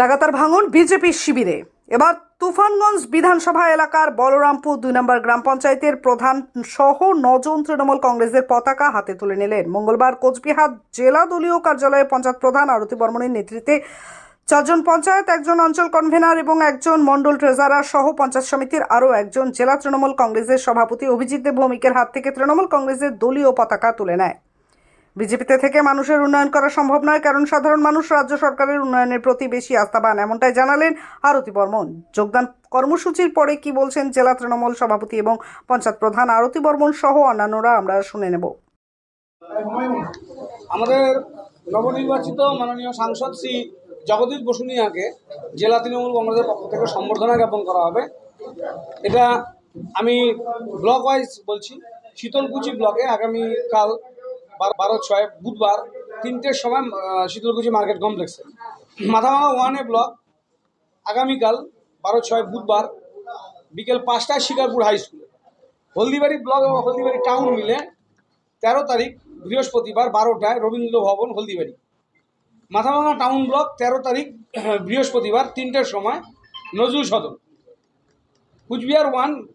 লাগাতার ভাঙন বিজেপি শিবিরে। এবার তুফানগঞ্জ বিধানসভা এলাকার বলরামপুর দুই নম্বর গ্রাম পঞ্চায়েতের প্রধান সহ নজন তৃণমূল কংগ্রেসের পতাকা হাতে তুলে নিলেন। মঙ্গলবার কোচবিহার জেলা দলীয় কার্যালয়ে পঞ্চায়েত প্রধান আরতি বর্মনের নেতৃত্বে চারজন পঞ্চায়েত, একজন অঞ্চল কনভেনার এবং একজন মণ্ডল ট্রেজারার সহ পঞ্চায়েত সমিতির আরও একজন জেলা তৃণমূল কংগ্রেসের সভাপতি অভিজিৎ দেব ভৌমিকের হাত থেকে তৃণমূল কংগ্রেসের দলীয় পতাকা তুলে নেয়। বিজেপিতে থেকে মানুষের উন্নয়ন করা সম্ভব নয়, কারণ সাধারণ মানুষ রাজ্য সরকারের উন্নয়নের প্রতি বেশি আস্থাবান, এমনটাই জানালেন আরতি বর্মন। যোগদান কর্মসূচির পরে কি বলছেন জেলা তৃণমূল সভাপতি এবং পঞ্চায়েত প্রধান আরতি বর্মন সহ অন্যান্যরা, আমরা শুনে নেব। আমাদের নবনির্বাচিত মাননীয় সাংসদ শ্রী জগদীশ বসুনিয়াকে জেলা তৃণমূল কংগ্রেসের পক্ষ থেকে সম্বর্ধনা জ্ঞাপন করা হবে। এটা আমি ব্লক ওয়াইজ বলছি, শীতলকুচি ব্লকে আগামীকাল বার- ছয়, বুধবার তিনটের সময় শীতলকুচি মার্কেট কমপ্লেক্সে। মাথাভাঙা ওয়ানে ব্লক, আগামীকাল বারো, ছয়, বুধবার বিকেল পাঁচটায় শিকারপুর হাই স্কুলে। হলদিবাড়ি ব্লক এবং হলদিবাড়ি টাউন মিলে তেরো তারিখ বৃহস্পতিবার বারোটায় রবীন্দ্র ভবন, হলদিবাড়ি। মাথাভাঙা টাউন ব্লক তেরো তারিখ বৃহস্পতিবার তিনটের সময় নজরুল সদন। কুচবিহার ওয়ান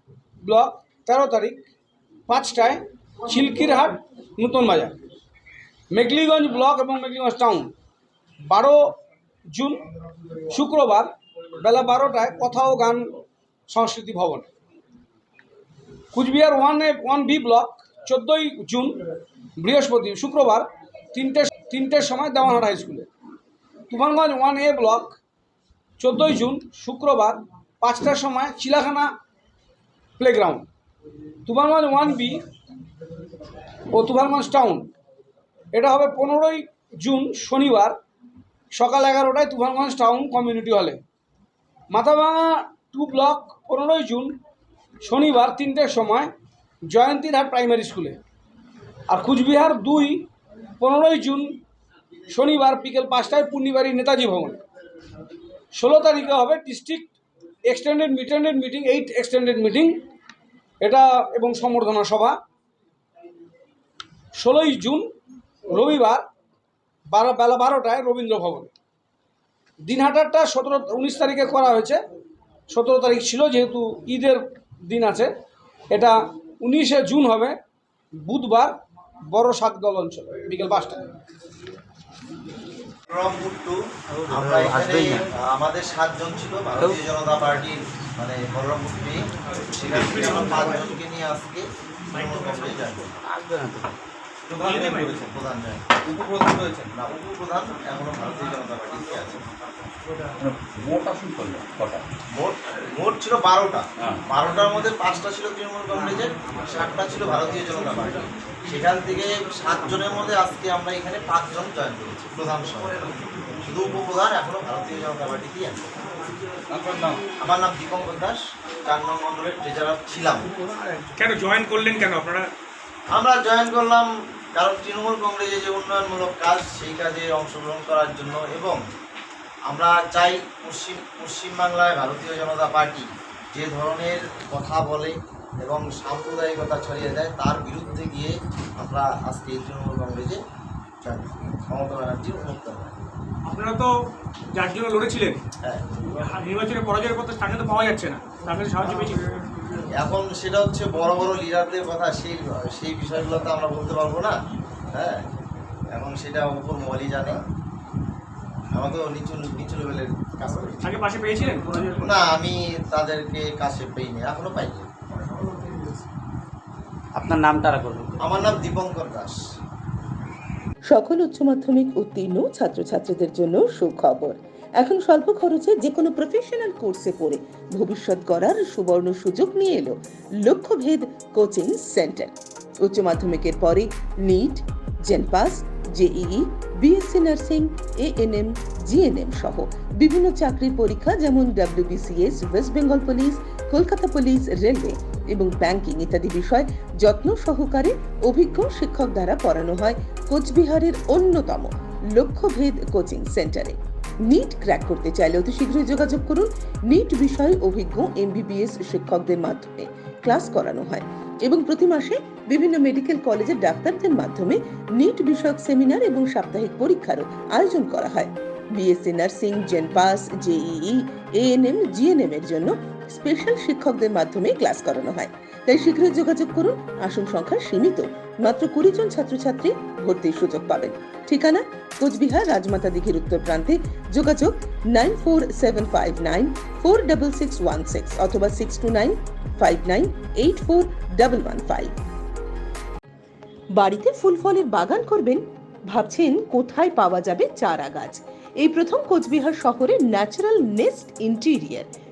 ব্লক তেরো তারিখ পাঁচটায় চিলকিরহাট নতুন বাজার। মেঘলিগঞ্জ ব্লক এবং মেঘলিগঞ্জ টাউন। বারো জুন শুক্রবার বেলা বারোটায় কথা ও গান সংস্কৃতি ভবন। Cooch Behar one A, one B block চোদ্দোই জুন বৃহস্পতি শুক্রবার তিনটে, তিনটের সময় দেওয়ানহাট হাই স্কুলে। তুফানগঞ্জ ওয়ান এ ব্লক চোদ্দোই জুন শুক্রবার পাঁচটার সময় Chilakhana playground. Tufanganj one B Tufanganj town এটা হবে পনেরোই জুন, শনিবার, সকাল এগারোটায় তুফানগঞ্জ টাউন কমিউনিটি হলে মাথাভাঙা টু ব্লক পনেরোই জুন, শনিবার, তিনটের সময় জয়ন্তীরহাট প্রাইমারি স্কুলে আর কুচবিহার দুই, পনেরোই জুন, শনিবার, বিকেল পাঁচটায় পূর্ণিবাড়ি নেতাজি ভবন। ষোলো তারিখে হবে ডিস্ট্রিক্ট এক্সটেন্ডেড মিটেন্ডেড মিটিং এইট এক্সটেন্ডেড মিটিং এটা এবং সম্বর্ধনা সভা। ষোলোই জুন রবিবার বারো বেলা বারোটায় রবীন্দ্র ভবন। দিনহাটারটা সতেরো উনিশ তারিখে করা হয়েছে। সতেরো তারিখ ছিল যেহেতু ঈদের দিন আছে। এটা উনিশে জুন হবে বুধবার বড় শাকদল অঞ্চল বিকেল পাঁচটায়। বহরমপুর আমরা এখানে আমাদের সাতজন ছিল ভারতীয় জনতা পার্টির মানে বহরমপুর সেখান থেকে আমরা পাঁচজনকে নিয়ে আজকে প্রধান প্রধান উপপ্রধান রয়েছেন। না উপপ্রধান এখনও ভারতীয় জনতা পার্টিতে আছে। আসুন করল কটা? ভোট ভোট ছিল বারোটা। বারোটার মধ্যে পাঁচটা ছিল তৃণমূল কংগ্রেসের সাতটা ছিল ভারতীয় জনতা পার্টি। সেখান থেকে সাতজনের মধ্যে আজকে আমরা এখানে পাঁচজন জয়েন করেছি প্রধান শুধু উপপ্রধান এখনও ভারতীয় জনতা পার্টিতেই আছে। আমার নাম দীপঙ্কর দাস চার নং মন্ডলের ট্রেজারার ছিলাম। কেন জয়েন করলেন কেন আপনারা? আমরা জয়েন করলাম কারণ তৃণমূল কংগ্রেসের যে উন্নয়নমূলক কাজ, সেই কাজে অংশগ্রহণ করার জন্য এবং আমরা চাই পশ্চিম, পশ্চিমবাংলায় ভারতীয় জনতা পার্টি যে ধরনের কথা বলে এবং সাম্প্রদায়িকতা ছড়িয়ে দেয়, তার বিরুদ্ধে গিয়ে আমরা আজকে এই তৃণমূল কংগ্রেসে। মমতা ব্যানার্জির উন্মুক্ত হয় আপনারা তো যার জন্য লড়েছিলেন হ্যাঁ। নির্বাচনে পরাজয়ের পর তো তাকে তো পাওয়া যাচ্ছে না তার কাছে সাহায্য পেয়েছি। এখন সেটা হচ্ছে বড় বড় লিডারদের কথা সেই সেই বিষয়গুলো তো আমরা বলতে পারব না হ্যাঁ। এখন সেটা উপর মহলই জানে। আমরা তো নিচু নিচু লেভেলের কাজ করি। তাকে পাশে পেয়েছিলেন? না আমি তাদেরকে কাছে পাইনি এখনও পাইনি। আপনার নামটা আর করবেন আমার নাম দীপঙ্কর দাস। সকল উচ্চ মাধ্যমিক উত্তীর্ণ ছাত্রছাত্রীদের জন্য সুখবর। এখন স্বল্প খরচে যে কোনো প্রফেশনাল কোর্সে পড়ে ভবিষ্যৎ গড়ার সুবর্ণ সুযোগ নিয়ে এলো লক্ষ্যভেদ কোচিং সেন্টার। উচ্চ মাধ্যমিকের পরে NEET, JENPAS, JEE, BSc nursing, ANM, GNM সহ বিভিন্ন চাকরির পরীক্ষা যেমন WBCS West Bengal police Kolkata police railway এবং ব্যাংকিং ইত্যাদি বিষয় যত্ন সহকারে অভিজ্ঞ শিক্ষক দ্বারা পড়ানো হয় কোচবিহারের অন্যতম লক্ষ্যভেদ কোচিং সেন্টারে নিট ক্র্যাক করতে চাইলে অতি শীঘ্রই যোগাযোগ করুন। নিট বিষয়ে অভিজ্ঞ এমবিবিএস শিক্ষকদের মাধ্যমে ক্লাস করানো হয় এবং প্রতি মাসে বিভিন্ন মেডিকেল কলেজের ডাক্তারদের মাধ্যমে নিট বিষয়ক সেমিনার এবং সাপ্তাহিক পরীক্ষারও আয়োজন করা হয়। BSc nursing JENPAS JEE ANM GNM এর জন্য স্পেশাল শিক্ষকদের মাধ্যমে ক্লাস করানো হয়। তাই শীঘ্রই যোগাযোগ করুন। আসন সংখ্যা সীমিত। মাত্র কুড়ি জন ছাত্রছাত্রী ভর্তির সুযোগ পাবেন। ঠিকানা? কোচবিহার, রাজমাতা দিঘির উত্তর প্রান্তে। যোগাযোগ nine four seven five nine four double six one six অথবা six two nine five nine eight four double one five. বাড়িতে ফুল ফলের বাগান করবেন? ভাবছেন কোথায় পাওয়া যাবে চারা গাছ এই প্রথম কোচবিহার শহরে natural nest interior.